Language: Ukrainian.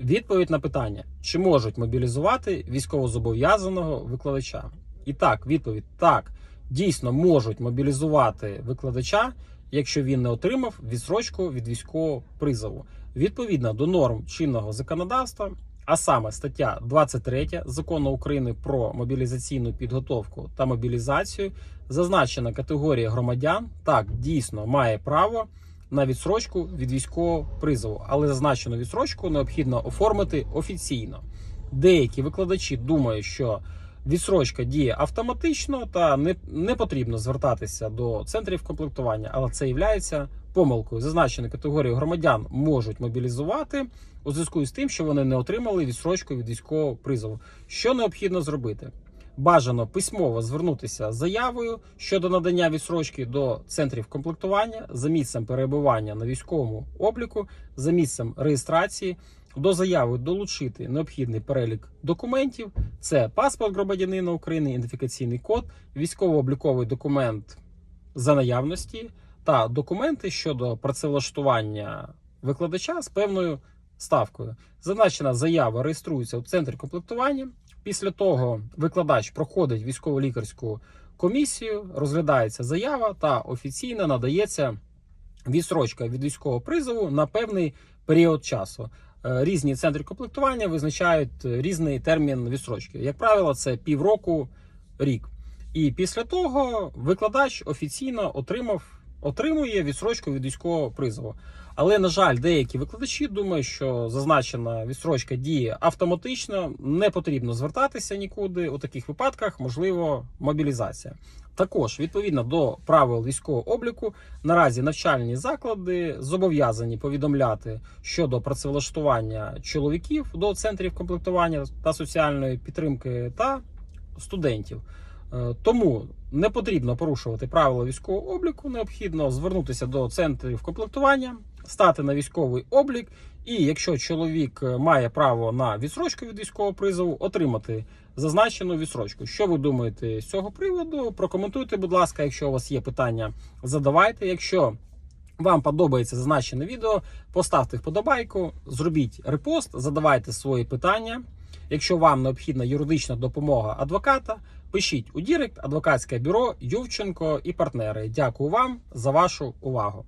Відповідь на питання: чи можуть мобілізувати військовозобов'язаного викладача? І так, відповідь так, дійсно можуть мобілізувати викладача, якщо він не отримав відсрочку від військового призову. Відповідно до норм чинного законодавства, а саме стаття 23 закону України про мобілізаційну підготовку та мобілізацію, зазначена категорія громадян так дійсно має право на відсрочку від військового призову, але зазначену відсрочку необхідно оформити офіційно. Деякі викладачі думають, що відсрочка діє автоматично та не, не потрібно звертатися до центрів комплектування, але це є помилкою. Зазначені категорії громадян можуть мобілізувати у зв'язку з тим, що вони не отримали відсрочку від військового призову. Що необхідно зробити? Бажано письмово звернутися з заявою щодо надання відсрочки до центрів комплектування за місцем перебування на військовому обліку, за місцем реєстрації. До заяви долучити необхідний перелік документів: це паспорт громадянина України, ідентифікаційний код, військово-обліковий документ за наявності та документи щодо працевлаштування викладача з певною ставкою. Зазначена заява реєструється у центрі комплектування. Після того викладач проходить військово-лікарську комісію, розглядається заява та офіційно надається відсрочка від військового призову на певний період часу. Е, Різні центри комплектування визначають е, різний термін відсрочки. Як правило, це півроку рік. І після того викладач офіційно отримав отримує відсрочку від військового призову. Але, на жаль, деякі викладачі думають, що зазначена відсрочка діє автоматично, не потрібно звертатися нікуди. У таких випадках можливо мобілізація. Також відповідно до правил військового обліку, наразі навчальні заклади зобов'язані повідомляти щодо працевлаштування чоловіків до центрів комплектування та соціальної підтримки та студентів. Е, Тому не потрібно порушувати правила військового обліку. Необхідно звернутися до центрів комплектування, стати на військовий облік. І якщо чоловік е, має право на відсрочку від військового призову, отримати зазначену відсрочку. Що ви думаєте з цього приводу? Прокоментуйте, будь ласка, якщо у вас є питання, задавайте. Якщо вам подобається зазначене відео, поставте вподобайку, зробіть репост, задавайте свої питання. Якщо вам необхідна юридична допомога адвоката, пишіть у Дірект адвокатське бюро Ювченко і партнери. Дякую вам за вашу увагу.